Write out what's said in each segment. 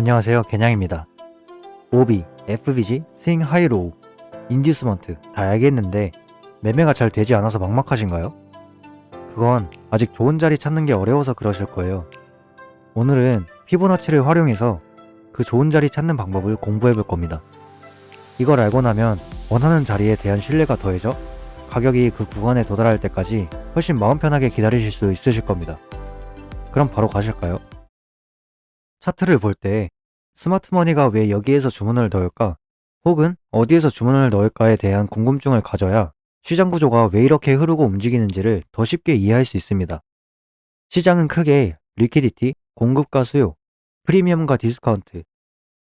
안녕하세요. 개냥입니다. 오비, FBG, 스윙 하이로우, 인디스먼트. 다 알겠는데 매매가 잘 되지 않아서 막막하신가요? 그건 아직 좋은 자리 찾는 게 어려워서 그러실 거예요. 오늘은 피보나치를 활용해서 그 좋은 자리 찾는 방법을 공부해 볼 겁니다. 이걸 알고 나면 원하는 자리에 대한 신뢰가 더해져 가격이 그 구간에 도달할 때까지 훨씬 마음 편하게 기다리실 수 있으실 겁니다. 그럼 바로 가실까요? 차트를 볼 때 스마트머니가 왜 여기에서 주문을 넣을까? 혹은 어디에서 주문을 넣을까에 대한 궁금증을 가져야 시장 구조가 왜 이렇게 흐르고 움직이는지를 더 쉽게 이해할 수 있습니다. 시장은 크게 리퀴디티, 공급과 수요, 프리미엄과 디스카운트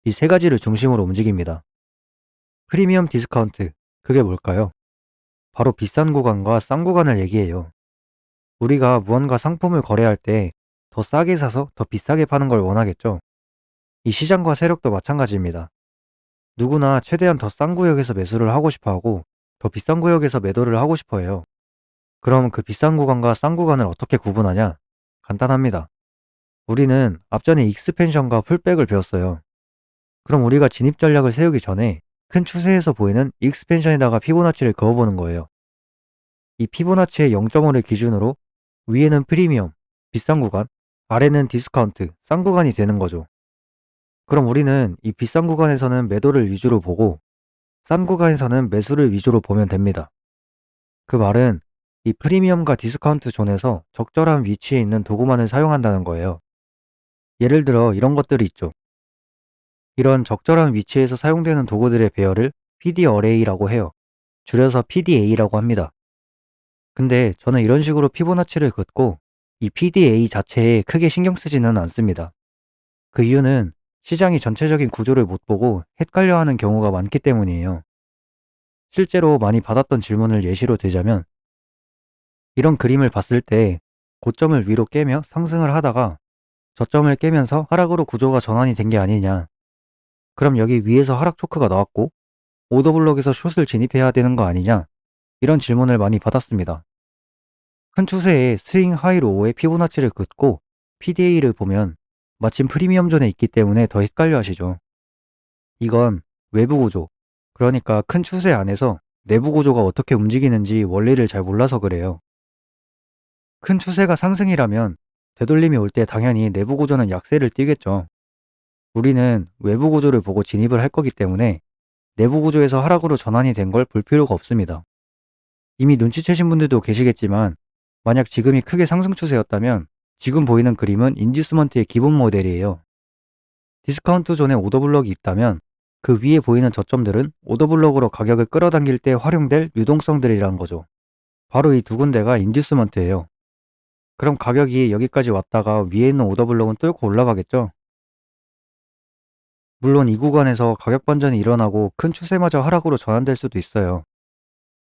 이 세 가지를 중심으로 움직입니다. 프리미엄 디스카운트, 그게 뭘까요? 바로 비싼 구간과 싼 구간을 얘기해요. 우리가 무언가 상품을 거래할 때 더 싸게 사서 더 비싸게 파는 걸 원하겠죠. 이 시장과 세력도 마찬가지입니다. 누구나 최대한 더 싼 구역에서 매수를 하고 싶어 하고 더 비싼 구역에서 매도를 하고 싶어 해요. 그럼 그 비싼 구간과 싼 구간을 어떻게 구분하냐? 간단합니다. 우리는 앞전에 익스펜션과 풀백을 배웠어요. 그럼 우리가 진입 전략을 세우기 전에 큰 추세에서 보이는 익스펜션에다가 피보나치를 그어보는 거예요. 이 피보나치의 0.5를 기준으로 위에는 프리미엄, 비싼 구간, 아래는 디스카운트, 싼 구간이 되는 거죠. 그럼 우리는 이 비싼 구간에서는 매도를 위주로 보고 싼 구간에서는 매수를 위주로 보면 됩니다. 그 말은 이 프리미엄과 디스카운트 존에서 적절한 위치에 있는 도구만을 사용한다는 거예요. 예를 들어 이런 것들이 있죠. 이런 적절한 위치에서 사용되는 도구들의 배열을 PD 어레이라고 해요. 줄여서 PDA라고 합니다. 근데 저는 이런 식으로 피보나치를 긋고 이 PDA 자체에 크게 신경 쓰지는 않습니다. 그 이유는 시장이 전체적인 구조를 못 보고 헷갈려 하는 경우가 많기 때문이에요. 실제로 많이 받았던 질문을 예시로 들자면 이런 그림을 봤을 때 고점을 위로 깨며 상승을 하다가 저점을 깨면서 하락으로 구조가 전환이 된 게 아니냐. 그럼 여기 위에서 하락 초크가 나왔고 오더블록에서 숏을 진입해야 되는 거 아니냐. 이런 질문을 많이 받았습니다. 큰 추세에 스윙 하이 로우의 피보나치를 긋고 PDA를 보면 마침 프리미엄 존에 있기 때문에 더 헷갈려 하시죠. 이건 외부 구조, 그러니까 큰 추세 안에서 내부 구조가 어떻게 움직이는지 원리를 잘 몰라서 그래요. 큰 추세가 상승이라면 되돌림이 올 때 당연히 내부 구조는 약세를 띠겠죠. 우리는 외부 구조를 보고 진입을 할 거기 때문에 내부 구조에서 하락으로 전환이 된 걸 볼 필요가 없습니다. 이미 눈치채신 분들도 계시겠지만 만약 지금이 크게 상승 추세였다면 지금 보이는 그림은 인디스먼트의 기본 모델이에요. 디스카운트 존에 오더블럭이 있다면 그 위에 보이는 저점들은 오더블럭으로 가격을 끌어당길 때 활용될 유동성들이라는 거죠. 바로 이 두 군데가 인디스먼트예요. 그럼 가격이 여기까지 왔다가 위에 있는 오더블럭은 뚫고 올라가겠죠? 물론 이 구간에서 가격 반전이 일어나고 큰 추세마저 하락으로 전환될 수도 있어요.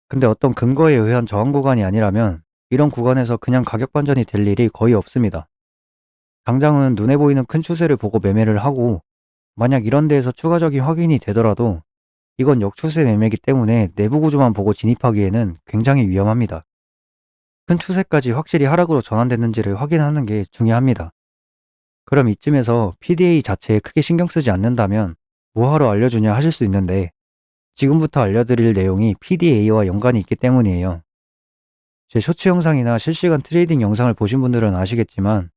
근데 어떤 근거에 의한 저항 구간이 아니라면 이런 구간에서 그냥 가격 반전이 될 일이 거의 없습니다. 당장은 눈에 보이는 큰 추세를 보고 매매를 하고 만약 이런 데에서 추가적인 확인이 되더라도 이건 역추세 매매이기 때문에 내부 구조만 보고 진입하기에는 굉장히 위험합니다. 큰 추세까지 확실히 하락으로 전환됐는지를 확인하는 게 중요합니다. 그럼 이쯤에서 PDA 자체에 크게 신경 쓰지 않는다면 뭐하러 알려주냐 하실 수 있는데 지금부터 알려드릴 내용이 PDA와 연관이 있기 때문이에요. 제 쇼츠 영상이나 실시간 트레이딩 영상을 보신 분들은 아시겠지만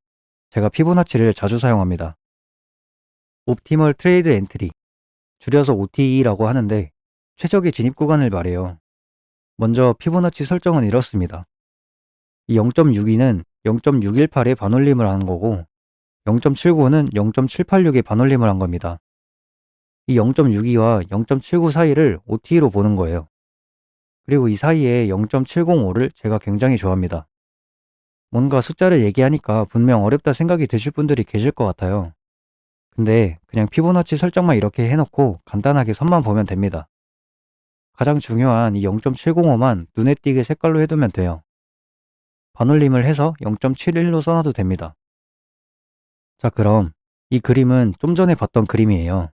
제가 피보나치를 자주 사용합니다. 옵티멀 트레이드 엔트리, 줄여서 OTE라고 하는데 최적의 진입 구간을 말해요. 먼저 피보나치 설정은 이렇습니다. 이 0.62는 0.618의 반올림을 하는 거고 0.79는 0.786의 반올림을 한 겁니다. 이 0.62와 0.79 사이를 OTE로 보는 거예요. 그리고 이 사이에 0.705를 제가 굉장히 좋아합니다. 뭔가 숫자를 얘기하니까 분명 어렵다 생각이 드실 분들이 계실 것 같아요. 근데 그냥 피보나치 설정만 이렇게 해놓고 간단하게 선만 보면 됩니다. 가장 중요한 이 0.705만 눈에 띄게 색깔로 해두면 돼요. 반올림을 해서 0.71로 써놔도 됩니다. 자 그럼 이 그림은 좀 전에 봤던 그림이에요.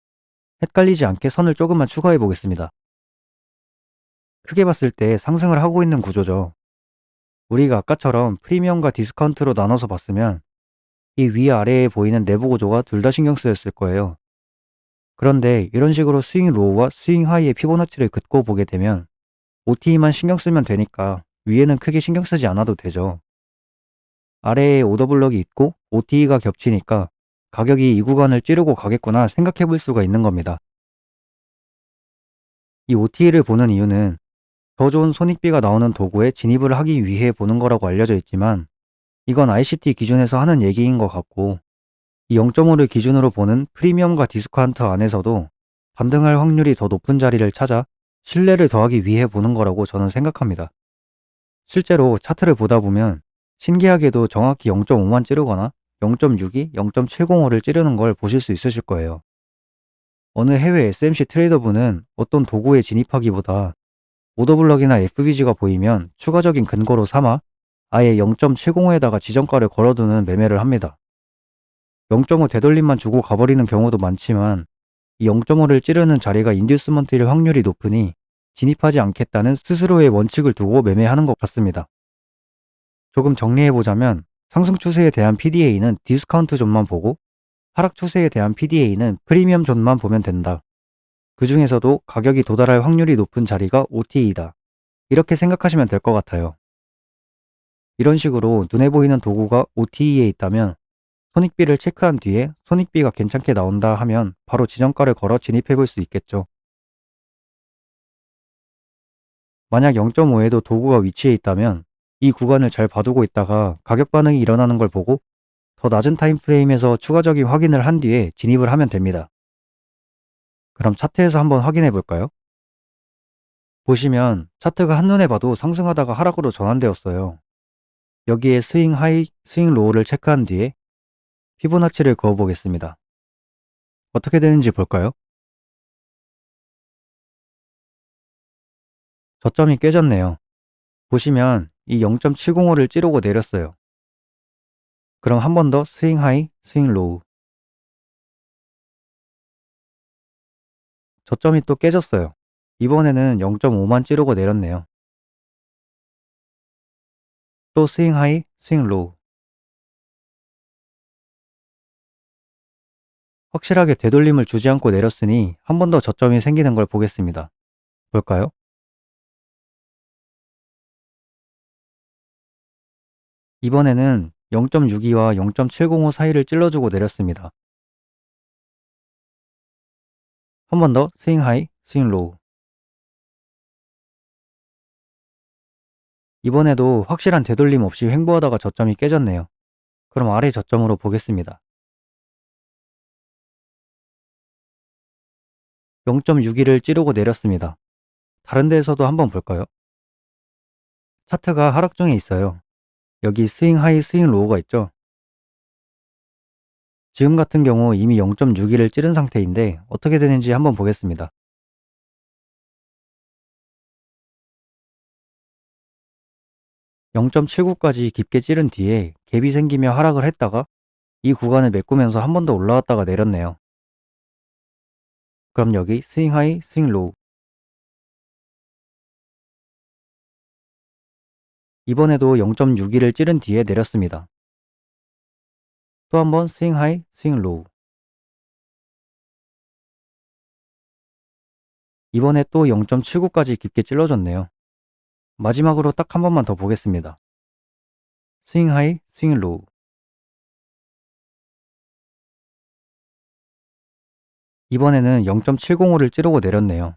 헷갈리지 않게 선을 조금만 추가해 보겠습니다. 크게 봤을 때 상승을 하고 있는 구조죠. 우리가 아까처럼 프리미엄과 디스카운트로 나눠서 봤으면 이 위아래에 보이는 내부 구조가 둘 다 신경 쓰였을 거예요. 그런데 이런 식으로 스윙 로우와 스윙 하이의 피보나치를 긋고 보게 되면 OTE만 신경 쓰면 되니까 위에는 크게 신경 쓰지 않아도 되죠. 아래에 오더블럭이 있고 OTE가 겹치니까 가격이 이 구간을 찌르고 가겠구나 생각해 볼 수가 있는 겁니다. 이 OTE를 보는 이유는 더 좋은 손익비가 나오는 도구에 진입을 하기 위해 보는 거라고 알려져 있지만 이건 ICT 기준에서 하는 얘기인 것 같고 이 0.5를 기준으로 보는 프리미엄과 디스카운트 안에서도 반등할 확률이 더 높은 자리를 찾아 신뢰를 더하기 위해 보는 거라고 저는 생각합니다. 실제로 차트를 보다 보면 신기하게도 정확히 0.5만 찌르거나 0.62, 0.705를 찌르는 걸 보실 수 있으실 거예요. 어느 해외 SMC 트레이더분은 어떤 도구에 진입하기보다 오더블럭이나 FBG가 보이면 추가적인 근거로 삼아 아예 0.705에다가 지정가를 걸어두는 매매를 합니다. 0.5 되돌림만 주고 가버리는 경우도 많지만 이 0.5를 찌르는 자리가 인듀스먼트일 확률이 높으니 진입하지 않겠다는 스스로의 원칙을 두고 매매하는 것 같습니다. 조금 정리해보자면 상승 추세에 대한 PDA는 디스카운트 존만 보고 하락 추세에 대한 PDA는 프리미엄 존만 보면 된다. 그 중에서도 가격이 도달할 확률이 높은 자리가 OTE이다. 이렇게 생각하시면 될 것 같아요. 이런 식으로 눈에 보이는 도구가 OTE에 있다면 손익비를 체크한 뒤에 손익비가 괜찮게 나온다 하면 바로 지정가를 걸어 진입해 볼 수 있겠죠. 만약 0.5에도 도구가 위치해 있다면 이 구간을 잘 봐두고 있다가 가격 반응이 일어나는 걸 보고 더 낮은 타임프레임에서 추가적인 확인을 한 뒤에 진입을 하면 됩니다. 그럼 차트에서 한번 확인해 볼까요? 보시면 차트가 한눈에 봐도 상승하다가 하락으로 전환되었어요. 여기에 스윙 하이, 스윙 로우를 체크한 뒤에 피보나치를 그어 보겠습니다. 어떻게 되는지 볼까요? 저점이 깨졌네요. 보시면 이 0.705를 찌르고 내렸어요. 그럼 한 번 더 스윙 하이, 스윙 로우. 저점이 또 깨졌어요. 이번에는 0.5만 찌르고 내렸네요. 또 스윙 하이, 스윙 로우. 확실하게 되돌림을 주지 않고 내렸으니 한 번 더 저점이 생기는 걸 보겠습니다. 볼까요? 이번에는 0.62와 0.705 사이를 찔러주고 내렸습니다. 한 번 더 스윙 하이, 스윙 로우. 이번에도 확실한 되돌림 없이 횡보하다가 저점이 깨졌네요. 그럼 아래 저점으로 보겠습니다. 0.62를 찌르고 내렸습니다. 다른 데에서도 한번 볼까요? 차트가 하락 중에 있어요. 여기 스윙 하이 스윙 로우가 있죠. 지금 같은 경우 이미 0.62를 찌른 상태인데 어떻게 되는지 한번 보겠습니다. (0.79까지) 깊게 찌른 뒤에 갭이 생기며 하락을 했다가 이 구간을 메꾸면서 한 번 더 올라왔다가 내렸네요. 그럼 여기 스윙 하이 스윙 로우 이번에도 0.62를 찌른 뒤에 내렸습니다. 또 한번 스윙 하이, 스윙 로우. 이번에 또 0.79까지 깊게 찔러줬네요. 마지막으로 딱 한 번만 더 보겠습니다. 스윙 하이, 스윙 로우. 이번에는 0.705를 찌르고 내렸네요.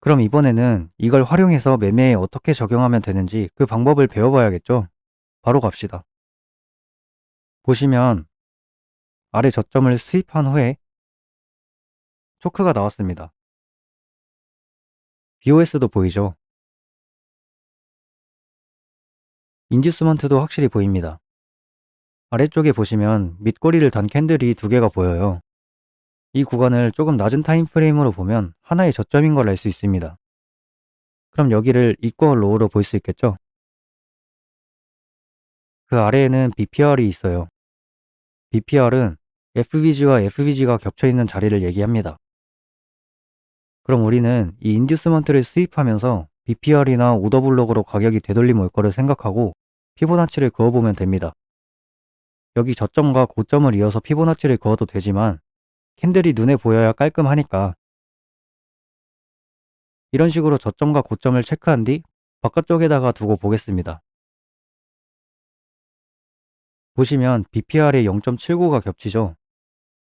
그럼 이번에는 이걸 활용해서 매매에 어떻게 적용하면 되는지 그 방법을 배워봐야겠죠? 바로 갑시다. 보시면 아래 저점을 스윕한 후에 초크가 나왔습니다. BOS도 보이죠? 인듀스먼트도 확실히 보입니다. 아래쪽에 보시면 밑꼬리를 단 캔들이 두 개가 보여요. 이 구간을 조금 낮은 타임프레임으로 보면 하나의 저점인 걸 알 수 있습니다. 그럼 여기를 이퀄 로우로 볼 수 있겠죠? 그 아래에는 BPR이 있어요. BPR은 FBG와 FBG가 겹쳐있는 자리를 얘기합니다. 그럼 우리는 이 인듀스먼트를 수입하면서 BPR이나 오더블록으로 가격이 되돌림 올 거를 생각하고 피보나치를 그어보면 됩니다. 여기 저점과 고점을 이어서 피보나치를 그어도 되지만 캔들이 눈에 보여야 깔끔하니까. 이런 식으로 저점과 고점을 체크한 뒤 바깥쪽에다가 두고 보겠습니다. 보시면 BPR에 0.79가 겹치죠.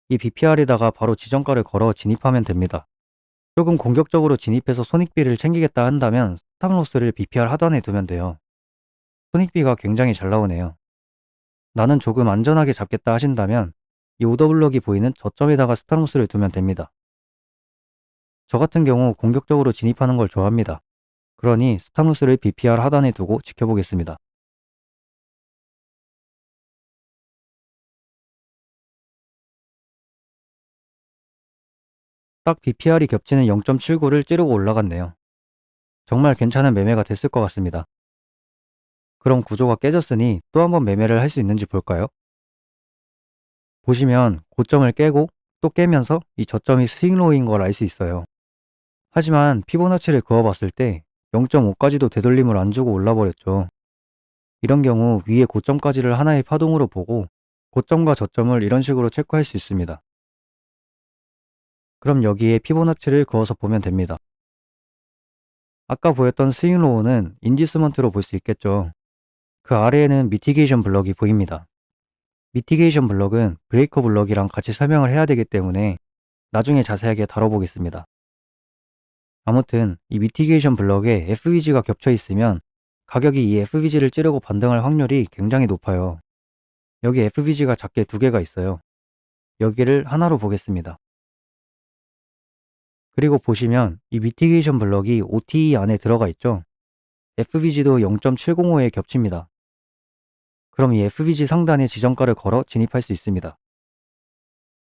이 BPR에다가 바로 지정가를 걸어 진입하면 됩니다. 조금 공격적으로 진입해서 손익비를 챙기겠다 한다면 스탑로스를 BPR 하단에 두면 돼요. 손익비가 굉장히 잘 나오네요. 나는 조금 안전하게 잡겠다 하신다면 이 오더블럭이 보이는 저점에다가 스탑로스를 두면 됩니다. 저 같은 경우 공격적으로 진입하는 걸 좋아합니다. 그러니 스탑로스를 BPR 하단에 두고 지켜보겠습니다. 딱 BPR이 겹치는 0.79를 찌르고 올라갔네요. 정말 괜찮은 매매가 됐을 것 같습니다. 그럼 구조가 깨졌으니 또 한번 매매를 할 수 있는지 볼까요? 보시면 고점을 깨고 또 깨면서 이 저점이 스윙로우인 걸 알 수 있어요. 하지만 피보나치를 그어봤을 때 0.5까지도 되돌림을 안 주고 올라버렸죠. 이런 경우 위에 고점까지를 하나의 파동으로 보고 고점과 저점을 이런 식으로 체크할 수 있습니다. 그럼 여기에 피보나치를 그어서 보면 됩니다. 아까 보였던 스윙로우는 인디스먼트로 볼 수 있겠죠. 그 아래에는 미티게이션 블럭이 보입니다. 미티게이션 블럭은 브레이커 블럭이랑 같이 설명을 해야 되기 때문에 나중에 자세하게 다뤄보겠습니다. 아무튼 이 미티게이션 블럭에 FVG가 겹쳐 있으면 가격이 이 FVG를 찌르고 반등할 확률이 굉장히 높아요. 여기 FVG가 작게 두 개가 있어요. 여기를 하나로 보겠습니다. 그리고 보시면 이 미티게이션 블럭이 OTE 안에 들어가 있죠. FVG도 0.705에 겹칩니다. 그럼 이 FVG 상단에 지정가를 걸어 진입할 수 있습니다.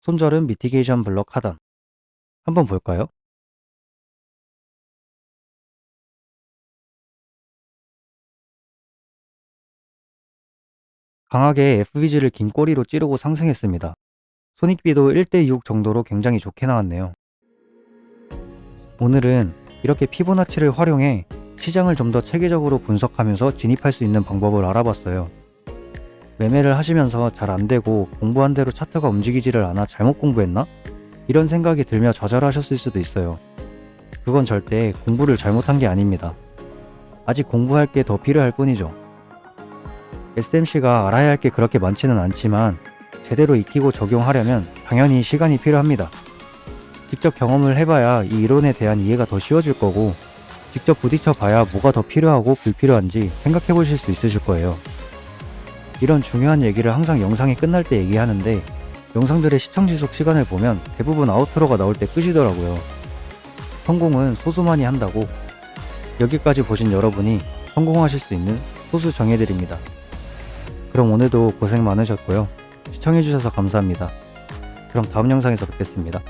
손절은 미티게이션 블럭 하단. 한번 볼까요? 강하게 FVG를 긴 꼬리로 찌르고 상승했습니다. 손익비도 1대6 정도로 굉장히 좋게 나왔네요. 오늘은 이렇게 피보나치를 활용해 시장을 좀 더 체계적으로 분석하면서 진입할 수 있는 방법을 알아봤어요. 매매를 하시면서 잘 안되고 공부한 대로 차트가 움직이지를 않아 잘못 공부했나? 이런 생각이 들며 좌절하셨을 수도 있어요. 그건 절대 공부를 잘못한 게 아닙니다. 아직 공부할 게 더 필요할 뿐이죠. SMC가 알아야 할 게 그렇게 많지는 않지만 제대로 익히고 적용하려면 당연히 시간이 필요합니다. 직접 경험을 해봐야 이 이론에 대한 이해가 더 쉬워질 거고 직접 부딪혀 봐야 뭐가 더 필요하고 불필요한지 생각해 보실 수 있으실 거예요. 이런 중요한 얘기를 항상 영상이 끝날 때 얘기하는데 영상들의 시청 지속 시간을 보면 대부분 아우트로가 나올 때 끝이더라고요. 성공은 소수만이 한다고 여기까지 보신 여러분이 성공하실 수 있는 소수 정해드립니다. 그럼 오늘도 고생 많으셨고요. 시청해주셔서 감사합니다. 그럼 다음 영상에서 뵙겠습니다.